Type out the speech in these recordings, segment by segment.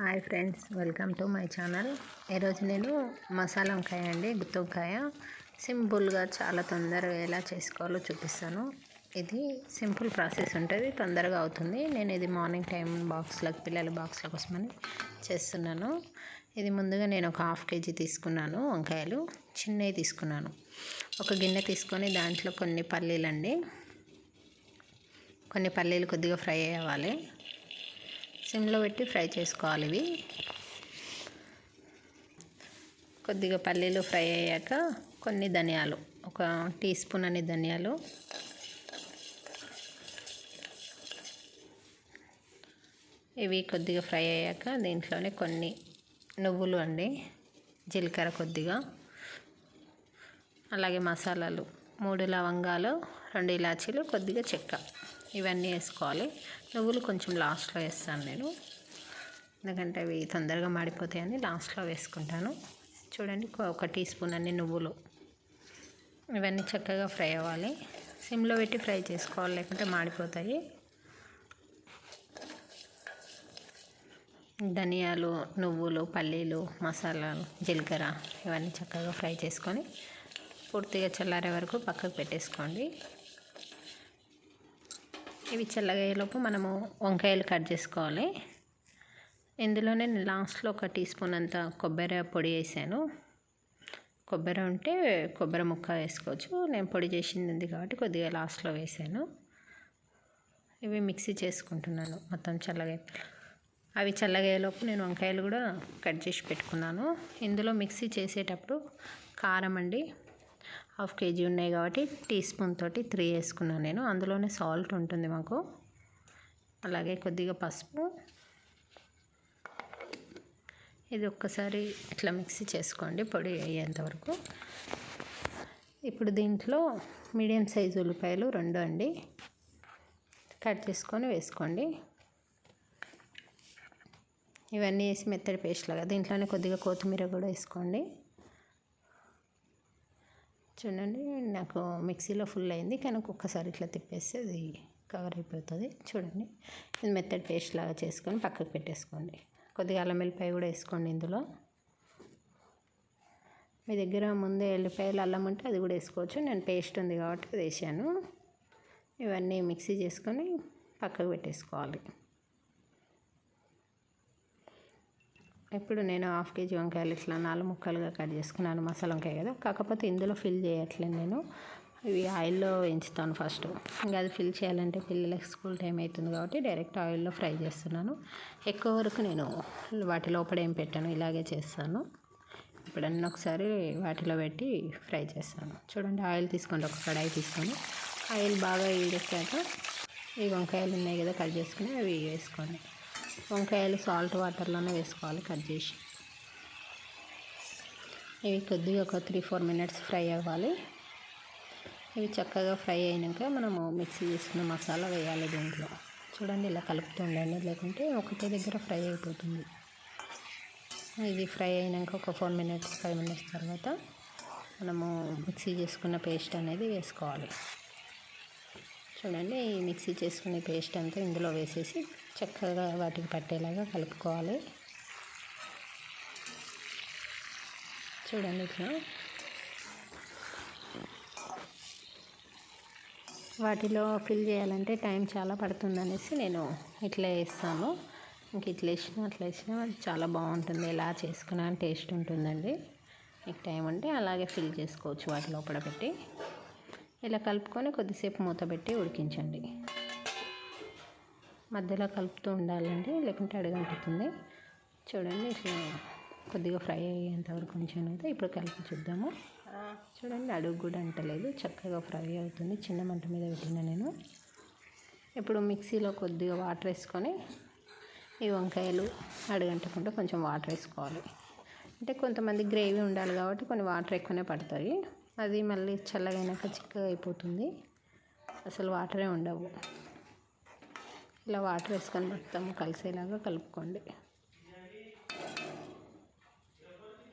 Hi friends welcome to my channel. ఈరోజు నేను మసాలా వంకాయ అండి గుత్తి వంకాయ సింపుల్గా చాలా తొందరగా ఎలా చేసుకోవాలో చూపిస్తాను. ఇది సింపుల్ ప్రాసెస్ ఉంటుంది తొందరగా అవుతుంది. నేను ఇది మార్నింగ్ టైం బాక్స్లకు పిల్లల బాక్స్ల కోసమని చేస్తున్నాను. ఇది ముందుగా నేను ఒక హాఫ్ కేజీ తీసుకున్నాను వంకాయలు. చిన్నవి తీసుకున్నాను. ఒక గిన్నె తీసుకొని దాంట్లో కొన్ని పల్లీలు అండి కొన్ని పల్లీలు కొద్దిగా ఫ్రై అవ్వాలి. సిమ్లో పెట్టి ఫ్రై చేసుకోవాలి ఇవి. కొద్దిగా పల్లీలు ఫ్రై అయ్యాక కొన్ని ధనియాలు ఒక టీ స్పూన్ అని ధనియాలు. ఇవి కొద్దిగా ఫ్రై అయ్యాక దీంట్లోనే కొన్ని నువ్వులు అండి జీలకర్ర కొద్దిగా. అలాగే మసాలాలు మూడు లవంగాలు రెండు ఇలాచీలు కొద్దిగా చెక్క. ఇవన్నీ వేసుకోవాలి. నువ్వులు కొంచెం లాస్ట్లో వేస్తాను నేను. ఎందుకంటే అవి తొందరగా మాడిపోతాయని లాస్ట్లో వేసుకుంటాను. చూడండి ఒక టీ స్పూన్ అన్ని నువ్వులు. ఇవన్నీ చక్కగా ఫ్రై అవ్వాలి. సిమ్లో పెట్టి ఫ్రై చేసుకోవాలి లేకుంటే మాడిపోతాయి. ధనియాలు నువ్వులు పల్లీలు మసాలాలు జీలకర్ర ఇవన్నీ చక్కగా ఫ్రై చేసుకొని పూర్తిగా చల్లారే వరకు పక్కకు పెట్టేసుకోండి. ఇవి చల్లగయ్యేలోపు మనము వంకాయలు కట్ చేసుకోవాలి. ఇందులోనే లాస్ట్లో ఒక టీ స్పూన్ అంత కొబ్బరి పొడి వేసాను. కొబ్బరి ఉంటే కొబ్బరి ముక్క వేసుకోవచ్చు. నేను పొడి చేసింది ఉంది కాబట్టి కొద్దిగా లాస్ట్లో వేసాను. ఇవి మిక్సీ చేసుకుంటున్నాను. మొత్తం చల్లగా అవి చల్లగయ్యేలోపు నేను వంకాయలు కూడా కట్ చేసి పెట్టుకున్నాను. ఇందులో మిక్సీ చేసేటప్పుడు కారం అండి హాఫ్ కేజీ ఉన్నాయి కాబట్టి టీ స్పూన్ తోటి త్రీ వేసుకున్నాను నేను. అందులోనే సాల్ట్ ఉంటుంది మాకు. అలాగే కొద్దిగా పసుపు. ఇది ఒక్కసారి ఇట్లా మిక్సీ చేసుకోండి పొడి అయ్యేంతవరకు ఇప్పుడు దీంట్లో మీడియం సైజు ఉల్లిపాయలు రెండు అండి. కట్ చేసుకొని వేసుకోండి. ఇవన్నీ వేసి మెత్తడి పేస్ట్ లాగా. దీంట్లోనే కొద్దిగా కొత్తిమీర కూడా వేసుకోండి. చూడండి నాకు మిక్సీలో ఫుల్ అయింది. కానీ ఒక్కొక్కసారి ఇట్లా తిప్పేస్తే అది కవర్ అయిపోతుంది. చూడండి ఇది మెత్తడి పేస్ట్ లాగా చేసుకొని పక్కకు పెట్టేసుకోండి. కొద్దిగా అల్లం వెల్లిపాయ కూడా వేసుకోండి ఇందులో. మీ దగ్గర ముందే ఎల్లిపాయలు అల్లం ఉంటే అది కూడా వేసుకోవచ్చు. నేను పేస్ట్ ఉంది కాబట్టి అది వేసాను. ఇవన్నీ మిక్సీ చేసుకొని పక్కకు పెట్టేసుకోవాలి. ఇప్పుడు నేను హాఫ్ కేజీ వంకాయలు ఇట్లా నాలుగు ముక్కలుగా కట్ చేసుకున్నాను మసాలా వంకాయ కదా. కాకపోతే ఇందులో ఫిల్ చేయట్లేదు నేను. ఇవి ఆయిల్లో వేయించుతాను ఫస్ట్ ఇంకా అది ఫిల్ చేయాలంటే పిల్లలకి స్కూల్ టైం అవుతుంది కాబట్టి డైరెక్ట్ ఆయిల్లో ఫ్రై చేస్తున్నాను. ఎక్కువ వరకు నేను వాటి లోపల ఏం పెట్టాను ఇలాగే చేస్తాను. ఇప్పుడు ఒకసారి వాటిలో పెట్టి ఫ్రై చేస్తాను. చూడండి ఆయిల్ తీసుకోండి ఒక కడాయి తీసుకొని ఆయిల్ బాగా వేసాక ఈ వంకాయలు ఉన్నాయి కదా కట్ చేసుకుని అవి వేసుకోండి. వంకాయలు సాల్ట్ వాటర్లోనే వేసుకోవాలి కట్ చేసి. ఇవి కొద్దిగా ఒక త్రీ ఫోర్ మినిట్స్ ఫ్రై అవ్వాలి. ఇవి చక్కగా ఫ్రై అయినాక మనము మిక్సీ చేసుకున్న మసాలా వేయాలి దీంట్లో. చూడండి ఇలా కలుపుతూ ఉండండి లేకుంటే ఒకటే దగ్గర ఫ్రై అయిపోతుంది. ఇది ఫ్రై అయినాక ఒక ఫోర్ మినిట్స్ ఫైవ్ మినిట్స్ తర్వాత మనము మిక్సీ చేసుకున్న పేస్ట్ అనేది వేసుకోవాలి. చూడండి ఈ మిక్సీ చేసుకునే పేస్ట్ అంతా ఇందులో వేసేసి చక్కగా వాటికి పట్టేలాగా కలుపుకోవాలి. చూడండి ఇట్లా వాటిలో ఫిల్ చేయాలంటే టైం చాలా పడుతుంది అనేసి నేను ఇట్లా వేస్తాను. ఇంక ఇట్లా వేసినా అట్లా వేసినా చాలా బాగుంటుంది. ఎలా చేసుకున్నా టేస్ట్ ఉంటుందండి. మీకు టైం ఉంటే అలాగే ఫిల్ చేసుకోవచ్చు వాటి లోపల పెట్టి. ఇలా కలుపుకొని కొద్దిసేపు మూత పెట్టి ఉడికించండి. మధ్యలో కలుపుతూ ఉండాలండి లేకుంటే అడుగంటుతుంది. చూడండి ఇట్లా కొద్దిగా ఫ్రై అయ్యేంతవరకు కొంచెం అయితే ఇప్పుడు కలిపి చూద్దాము. చూడండి అడుగు కూడా అంటలేదు చక్కగా ఫ్రై అవుతుంది చిన్న మంట మీద పెట్టిన నేను. ఇప్పుడు మిక్సీలో కొద్దిగా వాటర్ వేసుకొని ఈ వంకాయలు అడుగంటకుండా కొంచెం వాటర్ వేసుకోవాలి. అంటే కొంతమంది గ్రేవీ ఉండాలి కాబట్టి కొన్ని వాటర్ ఎక్కువనే పడతాయి. అది మళ్ళీ చల్లగైనాక చిక్కగా అయిపోతుంది. అసలు వాటరే ఉండవు. ఇలా వాటర్ వేసుకొని మొత్తం కలిసేలాగా కలుపుకోండి.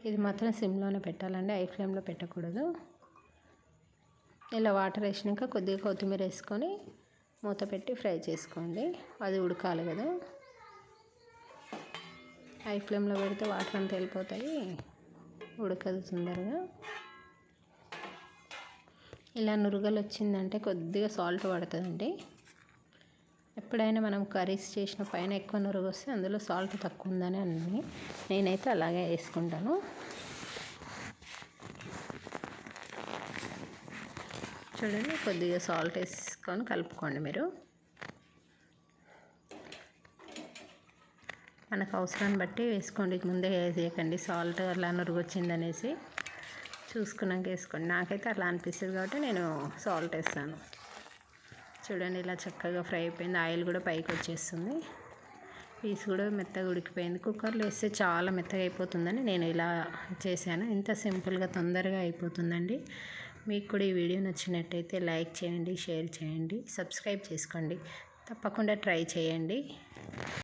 ఇది మాత్రం సిమ్లోనే పెట్టాలండి ఐ ఫ్లేమ్లో పెట్టకూడదు. ఇలా వాటర్ వేసినాక కొద్దిగా కొత్తిమీర వేసుకొని మూత పెట్టి ఫ్రై చేసుకోండి. అది ఉడకాలి కదా. హై ఫ్లేమ్లో పెడితే వాటర్ అంతా వెళ్ళిపోతాయి ఉడకదు తొందరగా. ఇలా నురగలు వచ్చిందంటే కొద్దిగా సాల్ట్ పడుతుందండి. ఎప్పుడైనా మనం కర్రీస్ చేసిన పైన ఎక్కువ నురుగు వస్తే అందులో సాల్ట్ తక్కువ ఉందని అన్ని నేనైతే అలాగే వేసుకుంటాను. చూడండి కొద్దిగా సాల్ట్ వేసుకొని కలుపుకోండి మీరు. మనకు అవసరాన్ని బట్టి వేసుకోండి. ముందే వేసేయకండి సాల్ట్ అలా నురుగు వచ్చిందనేసి చూసుకున్నాక వేసుకోండి. నాకైతే అలా అనిపిస్తుంది కాబట్టి నేను సాల్ట్ వేస్తాను. చూడండి ఇలా చక్కగా ఫ్రై అయిపోయింది. ఆయిల్ కూడా పైకి వచ్చేస్తుంది. పీస్ కూడా మెత్తగా ఉడికిపోయింది. కుక్కర్లో వేస్తే చాలా మెత్తగా అయిపోతుందని నేను ఇలా చేశాను. ఇంత సింపుల్గా తొందరగా అయిపోతుందండి. మీకు కూడా ఈ వీడియో నచ్చినట్టయితే లైక్ చేయండి షేర్ చేయండి సబ్స్క్రైబ్ చేసుకోండి. తప్పకుండా ట్రై చేయండి.